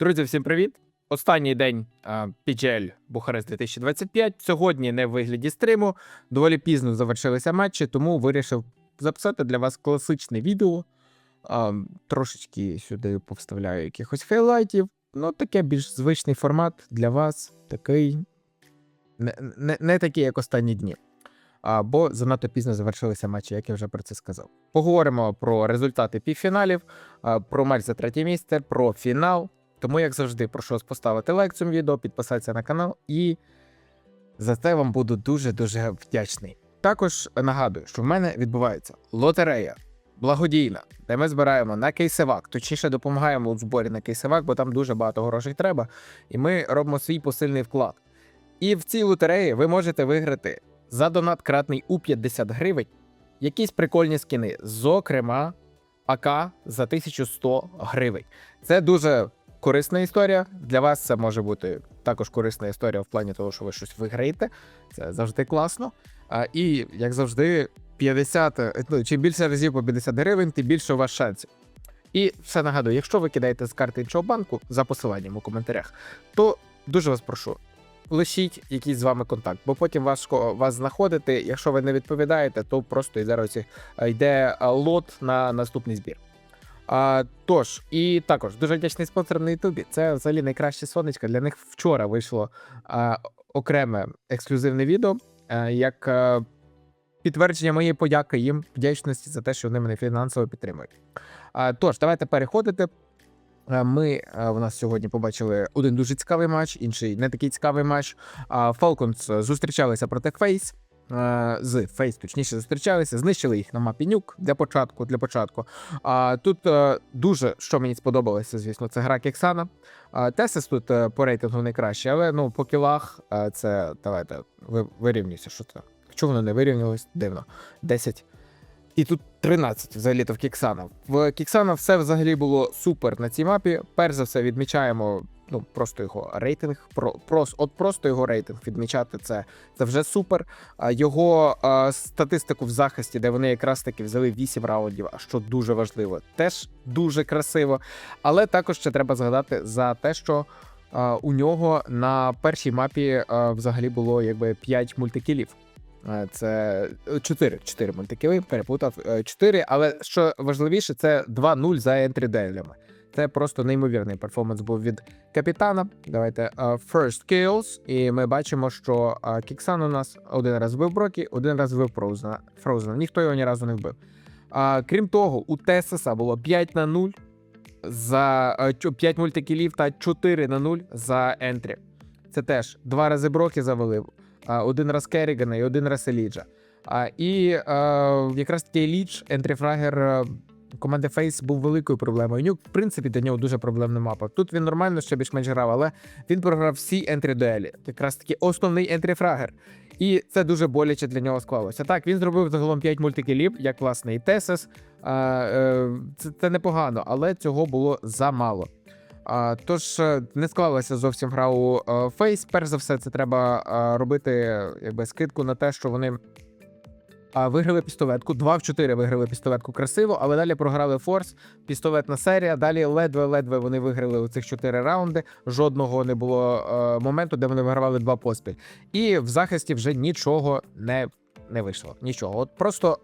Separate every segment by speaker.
Speaker 1: Друзі, всім привіт! Останній день PGL Бухарест 2025. Сьогодні не в вигляді стриму. Доволі пізно завершилися матчі, тому вирішив записати для вас класичне відео. Трошечки сюди повставляю якихось хайлайтів. Ну, таке більш звичний формат для вас, такий не, не, не такий, як останні дні. А, бо занадто пізно завершилися матчі, як я вже про це сказав. Поговоримо про результати півфіналів, про матч за третє місце, про фінал. Тому, як завжди, прошу вас поставити лайк цьому відео, підписатися на канал і за це вам буду дуже-дуже вдячний. Також нагадую, що в мене відбувається лотерея благодійна, де ми збираємо на кейсевак, точніше допомагаємо у зборі на кейсевак, бо там дуже багато грошей треба, і ми робимо свій посильний вклад. І в цій лотереї ви можете виграти за донат кратний у 50 гривень якісь прикольні скіни, зокрема АК за 1100 гривень. Це дуже корисна історія. Для вас це може бути також корисна історія в плані того, що ви щось виграєте. Це завжди класно. А, і як завжди, 50, е, ну, чим більше разів по 50 гривень, тим більше у вас шансів. І все нагадую, якщо ви кидаєте з карти іншого банку за посиланням у коментарях, то дуже вас прошу. Лишіть якийсь з вами контакт, бо потім важко вас знаходити. Якщо ви не відповідаєте, то просто і зараз е, йде лот на наступний збір. А, тож, і також дуже вдячний спонсор на Ютубі. Це взагалі найкраще сонечко. Для них вчора вийшло а, окреме ексклюзивне відео, а, як а, підтвердження моєї подяки їм вдячності за те, що вони мене фінансово підтримують. А, тож, давайте переходити. Ми а, у нас сьогодні побачили один дуже цікавий матч, інший не такий цікавий матч. Falcons зустрічалися проти Фейс. Е, З Фейс, точніше, зустрічалися, знищили їх на мапі нюк для початку. Для початку. А тут е, дуже що мені сподобалося, звісно, це гра Кексана. Тесис тут е, по рейтингу найкраще, але ну по кілах це давайте ви, вирівнюйся. Що це? Чому воно не вирівнялось? Дивно. 10. І тут 13 взагалі то в Кіксана. В Кіксана все взагалі було супер на цій мапі. Перш за все, відмічаємо ну просто його рейтинг. Про, прос, от просто його рейтинг відмічати це, це вже супер. А його а, статистику в захисті, де вони якраз таки взяли 8 раундів, а що дуже важливо, теж дуже красиво. Але також ще треба згадати за те, що у нього на першій мапі взагалі було якби 5 мультикілів. Е, Це 4, 4 мультикіли, переплутав 4, але що важливіше, це 2-0 за ентрі делями. Це просто неймовірний перформанс був від капітана. Давайте е, First Kills. І ми бачимо, що е, Кіксан у нас один раз вбив Брокі, один раз вбив Фроузена. Ніхто його ні разу не вбив. Крім того, у Тесеса було 5 на 0 за е, 5 мультикілів та 4 на 0 за ентрі. Це теж два рази Брокі завалив, один раз Керрігана і один раз Еліджа. І е, якраз таки Елідж, ентріфрагер е, команди Фейс був великою проблемою. Нюк, в принципі, для нього дуже проблемна мапа. Тут він нормально ще більш-менш грав, але він програв всі ентрі дуелі. Якраз таки основний ентріфрагер. І це дуже боляче для нього склалося. Так, він зробив загалом 5 мультикілів, як власне і Тесес. Е, це, це непогано, але цього було замало. Тож е, не склалася зовсім гра у Фейс. Перш за все, це треба е, робити якби скидку на те, що вони а, виграли пістолетку. 2 в 4 виграли пістолетку красиво, але далі програли Форс, пістолетна серія. Далі ледве-ледве вони виграли у цих 4 раунди. Жодного не було е, моменту, де вони вигравали два поспіль. І в захисті вже нічого не, не вийшло. Нічого. От просто.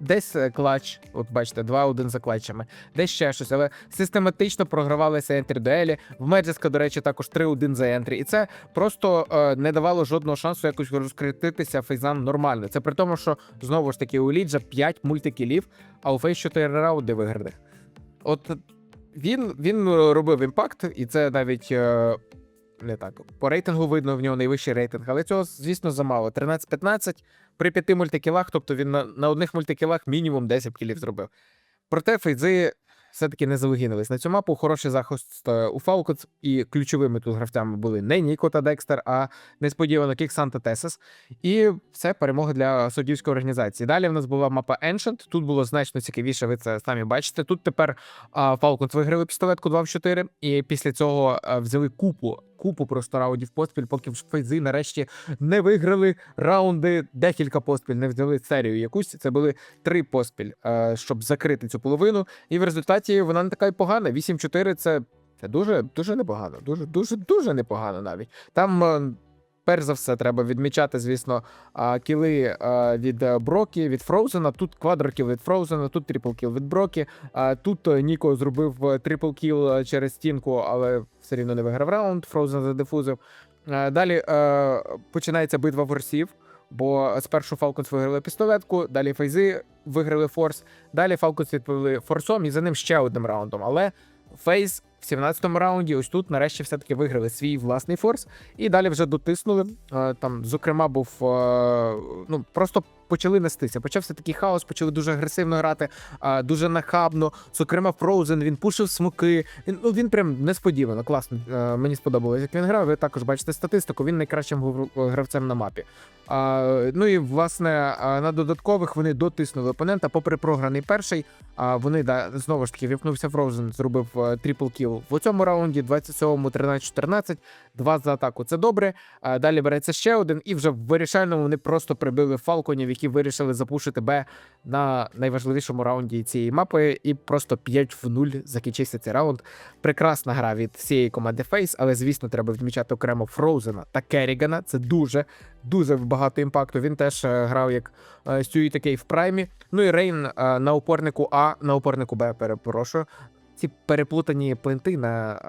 Speaker 1: Десь е, клач, от бачите, 2-1 за клатчами, десь ще щось, але систематично програвалися ентрі дуелі. В Меджеска, до речі, також 3-1 за ентрі. І це просто е, не давало жодного шансу якось розкрититися фейзам нормально. Це при тому, що знову ж таки у Ліджа 5 мультикілів, а у Фейс 4 раунди виграних. От він, він робив імпакт, і це навіть. Е, не так. По рейтингу видно в нього найвищий рейтинг, але цього, звісно, замало. 13-15 при п'яти мультикілах, тобто він на, на одних мультикілах мінімум 10 кілів зробив. Проте фейзи все-таки не залогінились на цю мапу. Хороший захист е, у Falcons, і ключовими тут гравцями були не Ніко та Декстер, а несподівано Кіксан та Тесес. І це перемога для суддівської організації. Далі в нас була мапа Ancient. Тут було значно цікавіше, ви це самі бачите. Тут тепер Falcons виграли пістолетку 2 в 4, і після цього а, взяли купу. Купу просто раундів поспіль, поки фейзи нарешті не виграли раунди, декілька поспіль, не взяли серію якусь. Це були три поспіль, е, щоб закрити цю половину. І в результаті вона не така й погана. 8-4 це Це дуже дуже непогано. Дуже дуже дуже непогано навіть. Там, е, перш за все, треба відмічати, звісно, кіли від е, Брокі, від Фроузена. Тут квадрокіл від Фроузена, тут трипл-кіл від Брокі. Тут е, Ніко зробив трипл-кіл через стінку, але все рівно не виграв раунд. Фроузен задефузив. Далі е, починається битва ворсів. Бо спершу Falcons виграли пістолетку, далі Фейзи виграли форс, далі Falcons відповіли форсом і за ним ще одним раундом. Але Фейз в 17-му раунді, ось тут нарешті все-таки виграли свій власний форс, і далі вже дотиснули. Е, Там, зокрема, був е, ну просто почали нестися. Почався такий хаос, почали дуже агресивно грати, е, дуже нахабно. Зокрема, Фроузен він пушив смоки. Він ну він прям несподівано, класно. Мені сподобалось, як він грав. Ви також бачите статистику. Він найкращим гравцем на мапі. Ну і власне на додаткових вони дотиснули опонента. Попри програний перший. А вони да знову ж таки віпнувся Фроузен, зробив е, трипл кіл в цьому раунді, 27-му 13-14, два за атаку. Це добре. Далі береться ще один, і вже в вирішальному вони просто прибили фалконів, які вирішили запушити Б на найважливішому раунді цієї мапи. І просто 5 в 0 закінчився цей раунд. Прекрасна гра від всієї команди Фейс, але звісно, треба відмічати окремо Фроузена та Керрігана. Це дуже дуже багато імпакту. Він теж е, грав як е, Стюї такий в праймі. Ну і Рейн е, на опорнику А, на опорнику Б, перепрошую. Ці переплутані плинти на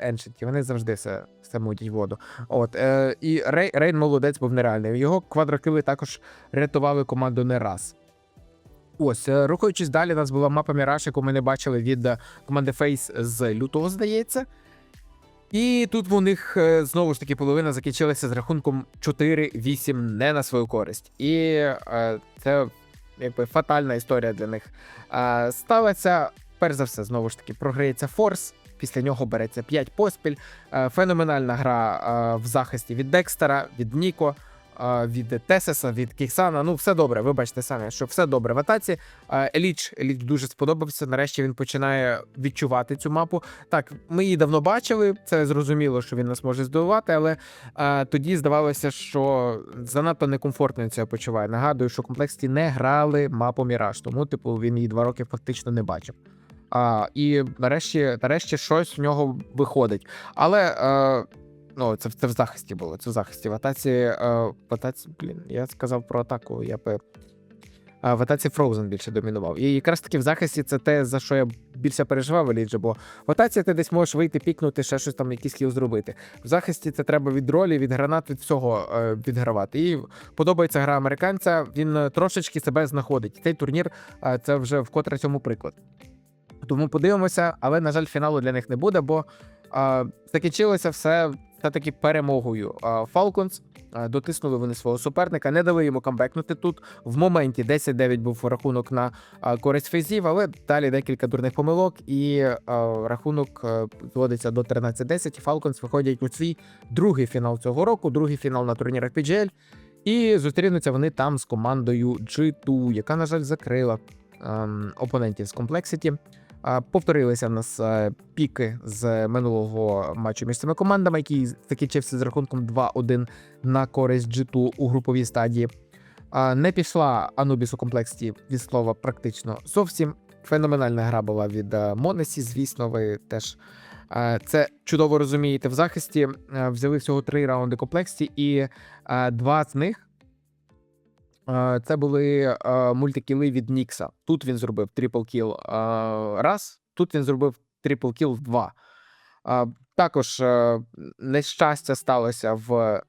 Speaker 1: Еншенті, вони завжди все, мудять воду. От, е, і Рей, Рейн молодець був нереальний. Його квадрокили також рятували команду не раз. Ось, рухаючись далі, у нас була мапа Міраж, яку ми не бачили від команди Фейс з лютого, здається. І тут у них е, знову ж таки половина закінчилася з рахунком 4-8 не на свою користь. І е, це якби фатальна історія для них. Е, сталася, перш за все, знову ж таки, програється Форс. Після нього береться 5 поспіль. Е, феноменальна гра е, в захисті від Декстера, від Ніко, від Тесеса, від Кіксана. Ну, все добре. Ви бачите самі, що все добре в атаці. Еліч, Еліч дуже сподобався. Нарешті він починає відчувати цю мапу. Так, ми її давно бачили. Це зрозуміло, що він нас може здивувати, але е, тоді здавалося, що занадто некомфортно він це почуває. Нагадую, що комплексті не грали мапу Міраж, тому типу він її два роки фактично не бачив. А, і нарешті, нарешті щось в нього виходить. Але е, ну, це, це в захисті було. Це в захисті. В атаці, е, в атаці, блін, я сказав про атаку, я би. А в атаці Frozen більше домінував. І якраз таки в захисті це те, за що я більше переживав Еліджа, бо в атаці ти десь можеш вийти, пікнути, ще щось там, якийсь хіл зробити. В захисті це треба від ролі, від гранат, від всього е, відгравати. І подобається гра американця. Він е, трошечки себе знаходить. Цей турнір е, це вже вкотре цьому приклад. Тому подивимося, але на жаль, фіналу для них не буде, бо е, закінчилося все все-таки перемогою. Е, Falcons дотиснули вони свого суперника, не дали йому камбекнути тут. В моменті 10-9 був рахунок на користь фейзів, але далі декілька дурних помилок, і рахунок е, зводиться до 13-10. І Falcons виходять у свій другий фінал цього року, другий фінал на турнірах PGL. І зустрінуться вони там з командою G2, яка, на жаль, закрила ем, опонентів з Complexity. Повторилися в нас е, піки з минулого матчу між цими командами, який закінчився з рахунком 2-1 на користь G2 у груповій стадії. Не пішла Anubis у комплексі від слова практично зовсім. Феноменальна гра була від е, Монесі. Звісно, ви теж е, це чудово розумієте в захисті. Взяли всього три раунди комплексі, і два з них. Це були мультикіли від Нікса. Тут він зробив трипл кіл раз, тут він зробив трипл кіл два. Також е, нещастя сталося в е,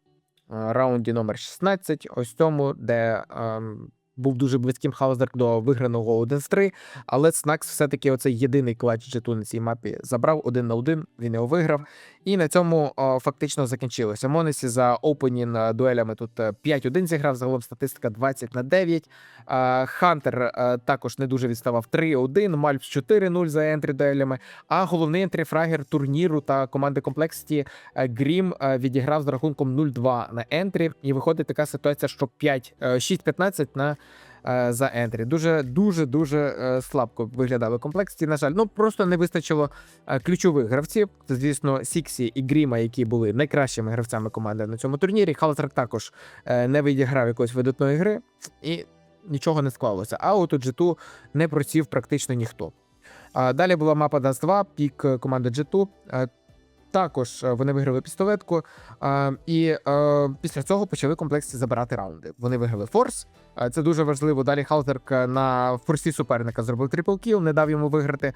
Speaker 1: раунді номер 16, ось цьому, де ем, був дуже близьким Хаузерк до виграного 1 з 3, але Снакс все-таки оцей єдиний клач джету на цій мапі забрав один на один, він його виграв. І на цьому о, фактично закінчилося. Монесі за опенін е, дуелями тут е, 5-1 зіграв, загалом статистика 20 на 9. Е, Хантер е, також не дуже відставав 3-1, Мальпс 4-0 за ентрі дуелями. А головний ентрі фрагер турніру та команди комплексті е, Грім е, відіграв з рахунком 0-2 на ентрі. І виходить така ситуація, що 5, е, 6-15 на е, за ентрі. Дуже дуже дуже е, слабко виглядали комплексті. На жаль, ну просто не вистачило е, ключових гравців. Це, звісно, Сіксі і Гріма, які були найкращими гравцями команди на цьому турнірі. Халтрак також е, не відіграв якоїсь видатної гри і нічого не склалося. А от у G2 не просів практично ніхто. Далі була мапа DAS 2, пік е, команди G2. Також е, вони виграли пістолетку, і е, після цього почали комплексі забирати раунди. Вони виграли форс. Це дуже важливо. Далі Халтерк на форсі суперника зробив трипл кіл, не дав йому виграти.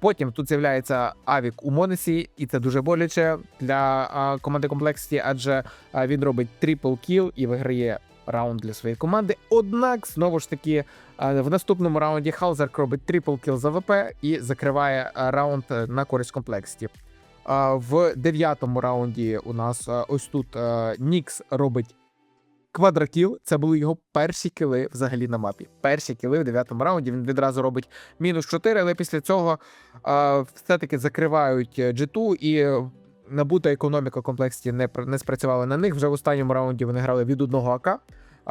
Speaker 1: Потім тут з'являється Авік у Монесі, і це дуже боляче для команди комплексі, адже він робить трипл кіл і виграє раунд для своєї команди. Однак, знову ж таки, в наступному раунді Халзерк робить трипл кіл за ВП і закриває раунд е, на користь комплексі. В дев'ятому раунді у нас е, ось тут е, Нікс робить квадракіл. Це були його перші кіли взагалі на мапі. Перші кіли в дев'ятому раунді. Він відразу робить мінус 4, але після цього е, все-таки закривають е, G2 і. Набута економіка комплексі не не спрацювала на них. Вже в останньому раунді вони грали від одного АК.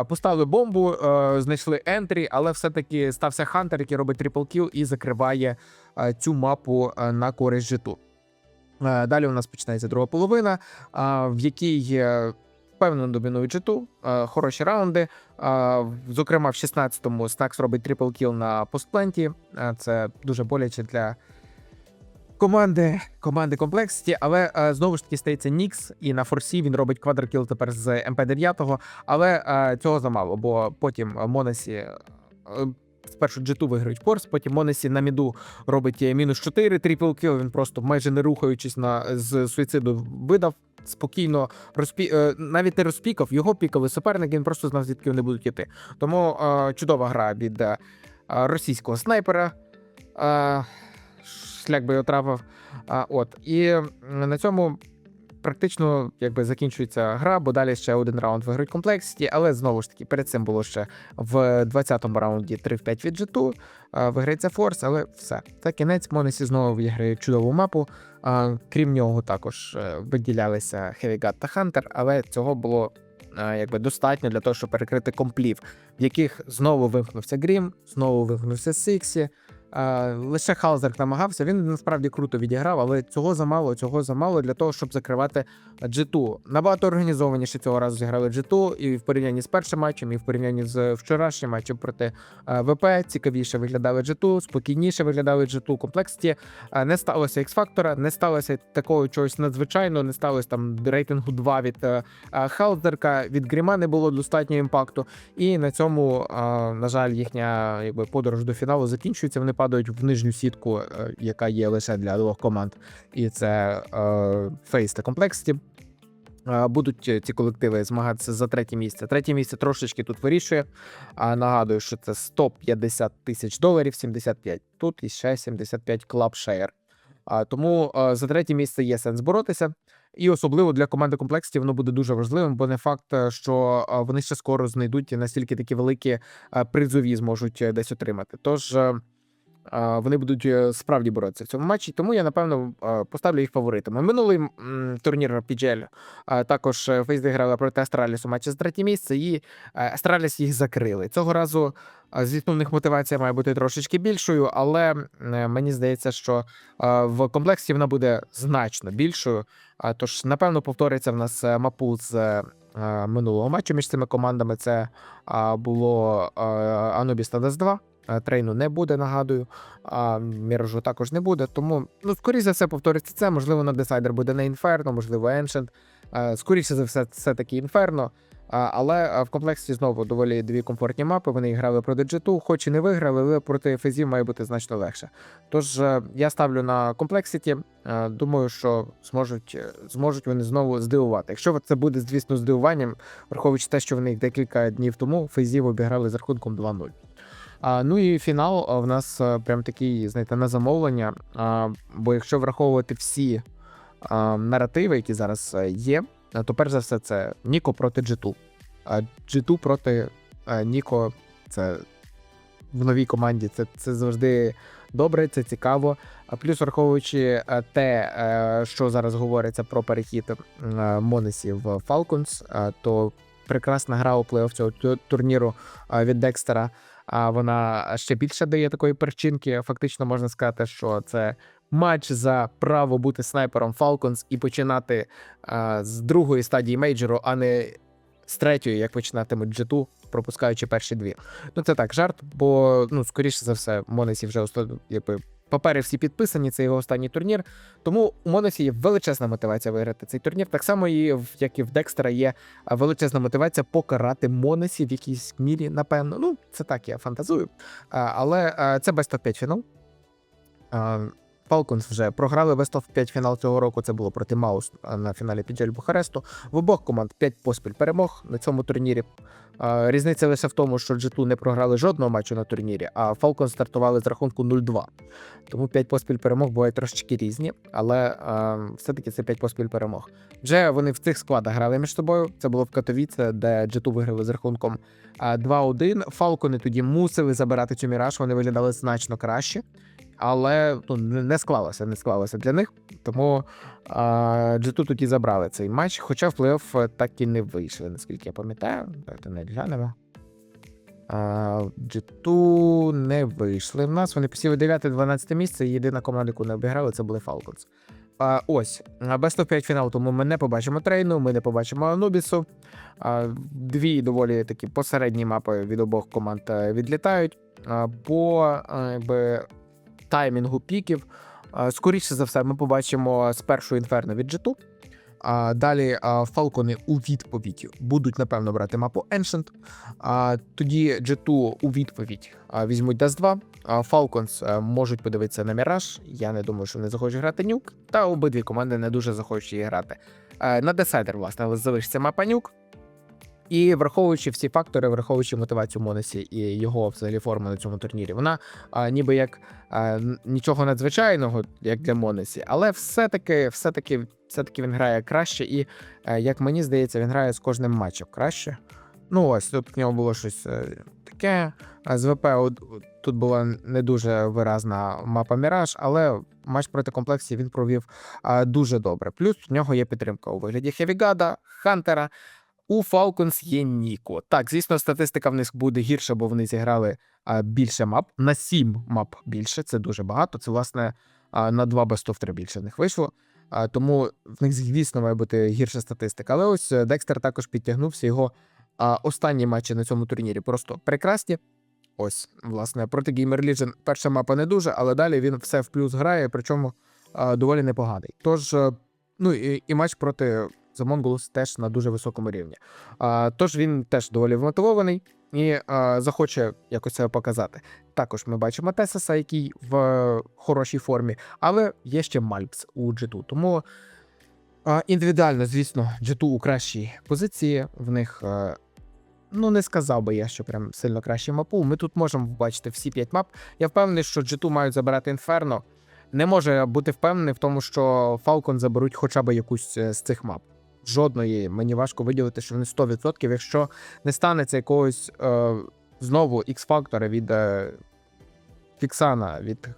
Speaker 1: Поставили бомбу, знайшли ентрі, але все-таки стався Хантер, який робить трипл кіл і закриває цю мапу на користь житу. Е, Далі у нас починається друга половина, в якій е, впевнено домінують житу, е, хороші раунди. Зокрема, в 16-му Снакс робить трипл кіл на постпленті. Е, Це дуже боляче для команди команди комплексті, але е, знову ж таки стається Нікс, і на форсі він робить квадрокіл тепер з МП9, але е, цього замало, бо потім Монесі. Е, Спершу G2 виграють форс, потім Монесі на міду робить е, мінус 4 трипл кіл. Він просто майже не рухаючись на з суїциду видав. Спокійно розпі... е, навіть не розпікав, його пікали суперники, він просто знав, звідки вони будуть йти. Тому е, чудова гра від е, російського снайпера. Е, шлях би його трапив. А, от. І на цьому практично якби закінчується гра, бо далі ще один раунд виграють комплексіті, але знову ж таки, перед цим було ще в 20-му раунді 3 в 5 від G2, виграється Форс, але все. Це кінець. Монесі знову виграє чудову мапу. А, крім нього, також е, виділялися God та Hunter, але цього було. е, Якби достатньо для того, щоб перекрити комплів, в яких знову вимкнувся Грім, знову вимкнувся Сиксі, Лише Халзерк намагався. Він насправді круто відіграв, але цього замало, цього замало для того, щоб закривати G2. Набагато організованіше цього разу зіграли G2 і в порівнянні з першим матчем, і в порівнянні з вчорашнім матчем проти е, ВП. Цікавіше виглядали G2, спокійніше виглядали G2. Комплексті Е, не сталося X-фактора, не сталося такого чогось надзвичайного, не сталося там рейтингу 2 від е, е, Халзерка, від Гріма не було достатньо імпакту. І на цьому, е, на жаль, їхня якби подорож до фіналу закінчується. Вони падають в нижню сітку, е, яка є лише для двох команд, і це Фейс та комплексті. Будуть ці колективи змагатися за третє місце. Третє місце трошечки тут вирішує. А нагадую, що це 150 тисяч доларів, 75 тут і ще 75 клаб шеєр. А тому е, за третє місце є сенс боротися. І особливо для команди комплексів воно буде дуже важливим, бо не факт, е, що вони ще скоро знайдуть настільки такі великі призові зможуть десь отримати. Тож вони будуть е, справді боротися в цьому матчі. Тому я напевно поставлю їх фаворитами. Минулий турнір PGL також е, Фейсди грала проти у матчі за третє місце, і е, Астраліс їх закрили. Цього разу звісно, в них мотивація має бути трошечки більшою, але мені здається, що в комплексі вона буде значно більшою. Тож, напевно, повториться в нас мапул з минулого матчу між цими командами. Це було Анубіс та Дес 2. Е, Трейну не буде, нагадую. А Міражу також не буде. Тому, ну, скоріше за все, повториться це. Можливо, на Десайдер буде не Інферно, можливо, Ancient. Е, Скоріше за все, це таки Інферно. Але е, в комплексі знову доволі дві комфортні мапи. Вони грали проти G2, хоч і не виграли, але проти Фезів має бути значно легше. Тож я ставлю на комплексіті. Думаю, що зможуть, зможуть вони знову здивувати. Якщо це буде, звісно, здивуванням, враховуючи те, що вони декілька днів тому Фезів обіграли з рахунком 2-0. А, ну і фінал в нас прям такий, знаєте, на замовлення. Бо якщо враховувати всі наративи, які зараз є, то перш за все це Ніко проти G2. А G2 проти Ніко це в новій команді. Це, це завжди добре, це цікаво. А плюс, враховуючи те, що зараз говориться про перехід Монесі в Falcons, то прекрасна гра у плей-офф цього турніру від Декстера. А вона ще більше дає такої перчинки. Фактично можна сказати, що це матч за право бути снайпером Falcons і починати а, з другої стадії мейджору, а не з третьої, як починатимуть G2, пропускаючи перші дві. Ну це так, жарт, бо ну скоріше за все, Монесі вже якби папери всі підписані, це його останній турнір. Тому у Моносі є величезна мотивація виграти цей турнір. Так само, і як і в Декстера, є величезна мотивація покарати Моносі в якійсь мірі, напевно. Ну, це так, я фантазую. Але це без топ-5 фінал. Falcons вже програли Best of 5 фінал цього року. Це було проти Маус на фіналі PGL Бухаресту. В обох команд 5 поспіль перемог на цьому турнірі. Різниця лише в тому, що G2 не програли жодного матчу на турнірі, а Falcons стартували з рахунку 0-2. Тому 5 поспіль перемог бувають трошечки різні, але все-таки це 5 поспіль перемог. Вже вони в цих складах грали між собою. Це було в Катовіце, де G2 виграли з рахунком 2-1. Фалкони тоді мусили забирати цю міраж, вони виглядали значно краще. Але ну, не склалося, не склалося для них. Тому G2 тоді забрали цей матч, хоча в плей-офф так і не вийшли, наскільки я пам'ятаю. Давайте не глянемо. А, G2 не вийшли в нас. Вони посіли 9-12 місце. Єдина команда, яку не обіграли, це були Falcons. А, ось, Best of 5 фінал, тому ми не побачимо трейну, ми не побачимо Анубісу. Дві доволі такі посередні мапи від обох команд е, відлітають. По е, якби, таймінгу піків. Скоріше за все, ми побачимо спершу інферно від G2. А далі Фалкони у відповідь будуть напевно брати мапу Ancient. А тоді G2 у відповідь візьмуть Dust 2. А Falcons а, можуть подивитися на Mirage. Я не думаю, що вони захочуть грати нюк. Та обидві команди не дуже захочуть її грати. А, на Decider, власне, залишиться мапа нюк. І враховуючи всі фактори, враховуючи мотивацію Монесі і його взагалі форму на цьому турнірі, вона а, ніби як а, нічого надзвичайного, як для Монесі, але все-таки, все-таки, все-таки він грає краще, і е, як мені здається, він грає з кожним матчем краще. Ну ось тут в нього було щось е, таке. З ВП тут була не дуже виразна мапа Міраж, але матч проти комплексів він провів дуже добре. Плюс в нього є підтримка у вигляді Хевігада, Хантера. У Falcons є Ніко. Так, звісно, статистика в них буде гірша, бо вони зіграли більше мап. На 7 мап більше. Це дуже багато. Це, власне, на 2 Best of 3 більше в них вийшло. Тому в них, звісно, має бути гірша статистика. Але ось е, Декстер також підтягнувся. Його останні матчі на цьому турнірі просто прекрасні. Ось, власне, проти Gamer Legion перша мапа не дуже, але далі він все в плюс грає, причому доволі непоганий. Тож, е, ну і, і матч проти The Mongols теж на дуже високому рівні. А, тож він теж доволі вмотивований і а, захоче якось це показати. Також ми бачимо Тесеса, який в хорошій формі, але є ще Мальпс у G2. Тому а, індивідуально, звісно, G2 у кращій позиції. В них. е, Ну, не сказав би я, що прям сильно кращий мапу. Ми тут можемо побачити всі 5 мап. Я впевнений, що G2 мають забирати Інферно. Не може бути впевнений в тому, що Falcon заберуть хоча б якусь е, з цих мап. Жодної мені важко виділити, що вони 100%, якщо не станеться якогось е, знову X-фактора від е, Фіксана, від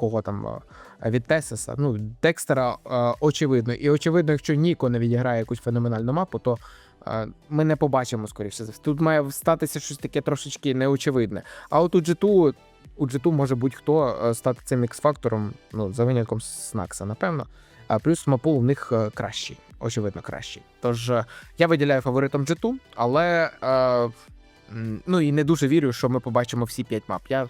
Speaker 1: кого там, е, від Тесеса. Ну, Декстера е, очевидно. І очевидно, якщо Ніко не відіграє якусь феноменальну мапу, то е, ми не побачимо скоріше за. Тут має статися щось таке трошечки неочевидне. А от у G2, у G2 може будь-хто е, стати цим X-фактором, ну, за винятком Снакса, напевно. А плюс мапул в них кращий, очевидно, кращий. Тож е, я виділяю фаворитом G2, але е, ну і не дуже вірю, що ми побачимо всі 5 мап. Я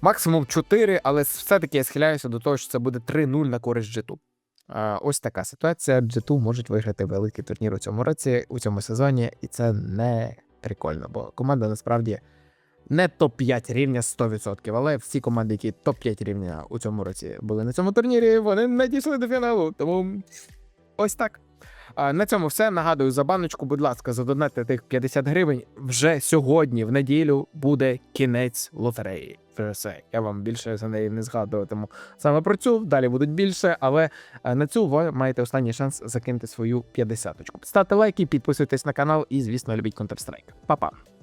Speaker 1: максимум 4, але все-таки я схиляюся до того, що це буде 3-0 на користь G2. Е, Ось така ситуація. G2 можуть виграти великий турнір у цьому році, у цьому сезоні, і це не прикольно, бо команда насправді не топ-5 рівня 100%, але всі команди, які топ-5 рівня у цьому році були на цьому турнірі, вони не дійшли до фіналу. Тому ось так. На цьому все. Нагадую за баночку, будь ласка, задонайте тих 50 гривень. Вже сьогодні, в неділю, буде кінець лотереї. Все. Я вам більше за неї не згадуватиму саме про цю. Далі будуть більше, але е, на цю ви маєте останній шанс закинути свою 50-очку. Ставте лайки, підписуйтесь на канал і, звісно, любіть Counter-Strike. Па-па!